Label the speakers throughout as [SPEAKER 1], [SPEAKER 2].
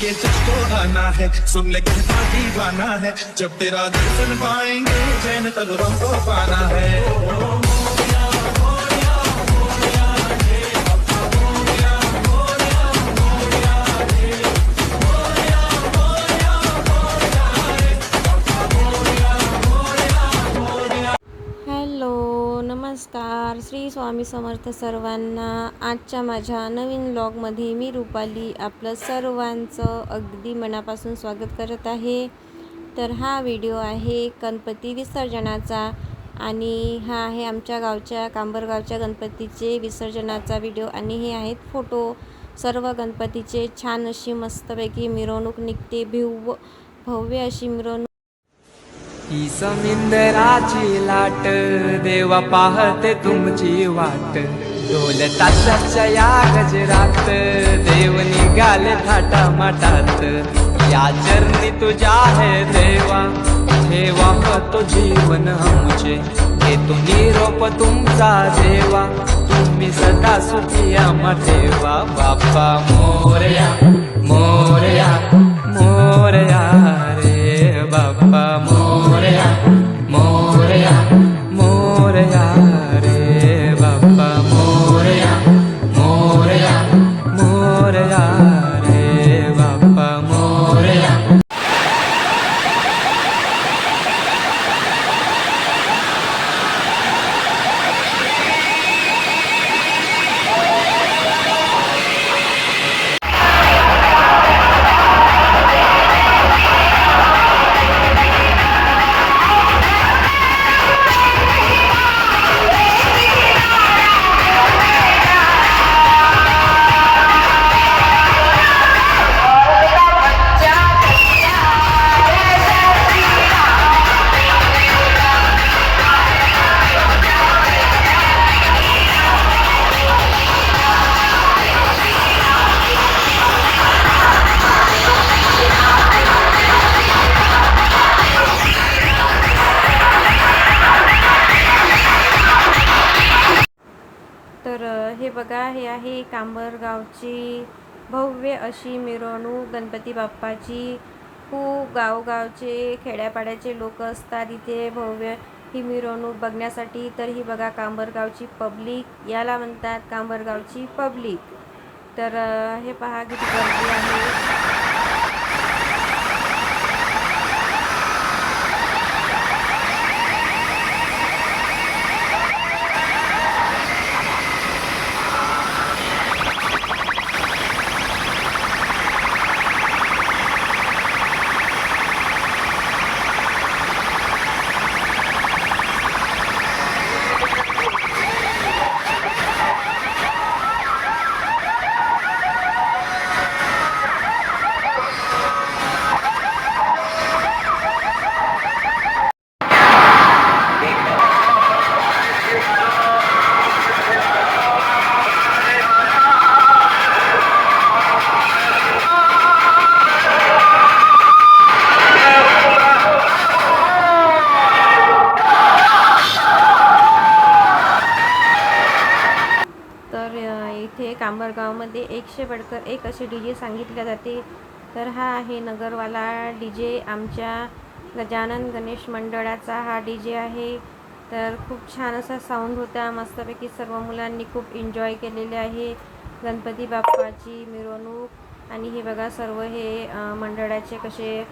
[SPEAKER 1] के तुझको आना है सुन ले कहता दीवाना है। जब तेरा दर्शन पाएंगे चैन तब हमको पाना है।
[SPEAKER 2] नमस्कार. श्री स्वामी समर्थ सर्वांना आजच्या माझ्या नवीन ब्लॉगमध्ये मी रुपाली आपलं सर्वांचं अगदी मनापासून स्वागत करत आहे. तर हा व्हिडिओ आहे गणपती विसर्जनाचा आणि हा आहे आमच्या गावच्या कांबरगावच्या गणपतीचे विसर्जनाचा व्हिडिओ आणि हे आहेत फोटो सर्व गणपतीचे छान अशी मस्तपैकी मिरवणूक निघते. भिव भव्य अशी मिरवणूक
[SPEAKER 3] ही समिंदराची लाट देवा पाहते तुमची वाट. ढोल ताशाच्या या गजरात देव निघाले थाटा माटात या चरणी तुझ्या आहे देवा ठेवा तो जीवन आमचे. घेतो निरोप तुमचा देवा तुम्ही सदा सुखिया मठेवा बाप्पा मोरया.
[SPEAKER 2] कांबरगावची भव्य अशी मिरवणूक. गणपती बाप्पाची खूप गावगावचे खेड्यापाड्याचे लोक असतात. इथे भव्य ही मिरवणूक बघण्यासाठी. तर ही बघा कांबरगावची पब्लिक याला म्हणतात कांबरगावची पब्लिक. तर हे पहा किती गर्दी आहे. नगरगावमध्ये एकशे बडकर एक असे डी जे सांगितले जाते. तर हा आहे नगरवाला डी जे आमच्या गजानन गणेश मंडळाचा हा डी जे आहे. तर खूप छान असा साऊंड होता. मस्तपैकी सर्व मुलांनी खूप एन्जॉय केलेले आहे. गणपती बाप्पाची मिरवणूक आणि हे बघा सर्व हे मंडळाचे कसे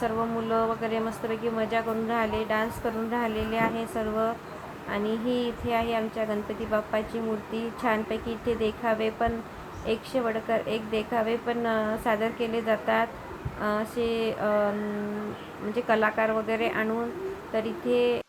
[SPEAKER 2] सर्व मुलं वगैरे मस्तपैकी मजा करून राहिले डान्स करून राहिलेले आहे सर्व. आणि ही इथे आहे आमच्या गणपती बाप्पाची मूर्ती. छानपैकी इथे देखावे पण एकशे वडकर एक देखावे पण सादर केले जातात. असे म्हणजे कलाकार वगैरे आणून तर इथे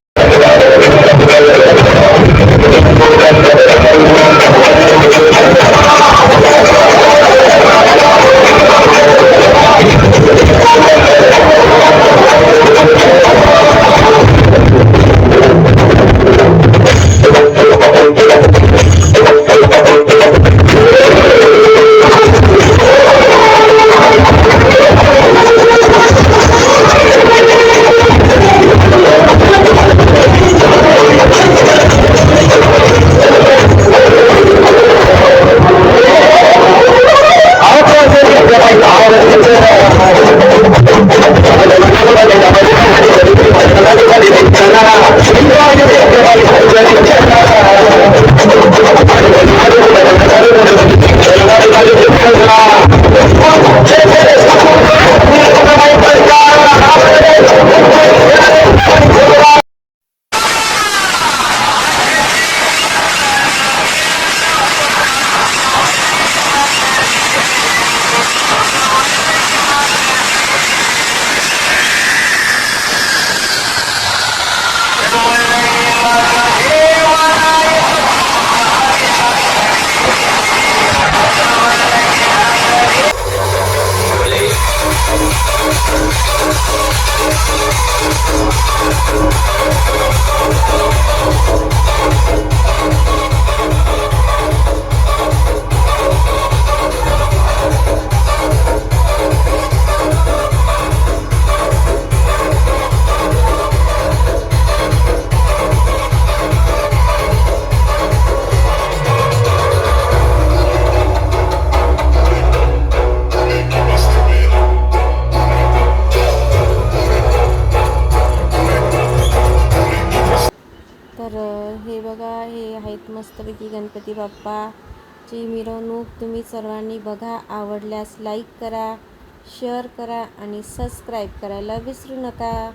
[SPEAKER 2] गणपती बाप्पाची मिरवणूक तुम्ही सर्वांनी बघा आवडल्यास लाईक करा शेअर करा आणि सबस्क्राईब करायला विसरू नका.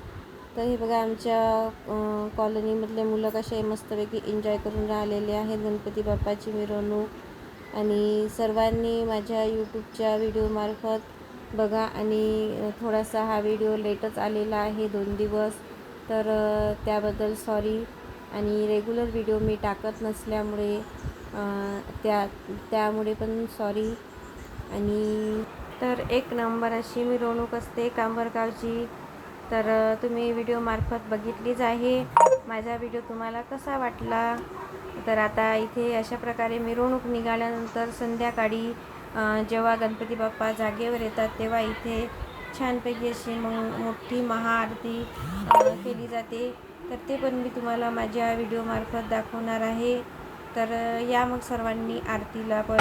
[SPEAKER 2] तर हे बघा आमच्या कॉलनीमधले मुलं कसे मस्तपैकी एन्जॉय करून राहिलेले आहेत गणपती बाप्पाची मिरवणूक. आणि सर्वांनी माझ्या यूट्यूबच्या व्हिडिओमार्फत बघा आणि थोडासा हा व्हिडिओ लेटच आलेला आहे दोन दिवस. तर त्याबद्दल सॉरी आणि रेग्युलर व्हिडिओ मी टाकत नसल्यामुळे त्या त्यामुळे पण सॉरी आणि तर एक नंबर अशी मिरवणूक असते कांबरगावची. तर तुम्ही व्हिडिओमार्फत बघितलीच आहे. माझा व्हिडिओ तुम्हाला कसा वाटला? तर आता इथे अशा प्रकारे मिरवणूक निघाल्यानंतर संध्याकाळी जेव्हा गणपती बाप्पा जागेवर येतात तेव्हा इथे छानपैकी अशी मग मोठी महाआरती केली जाते. तर ते पण मी तुम्हाला माझ्या व्हिडिओमार्फत दाखवणार आहे. तर या मग सर्वांनी आरतीला पण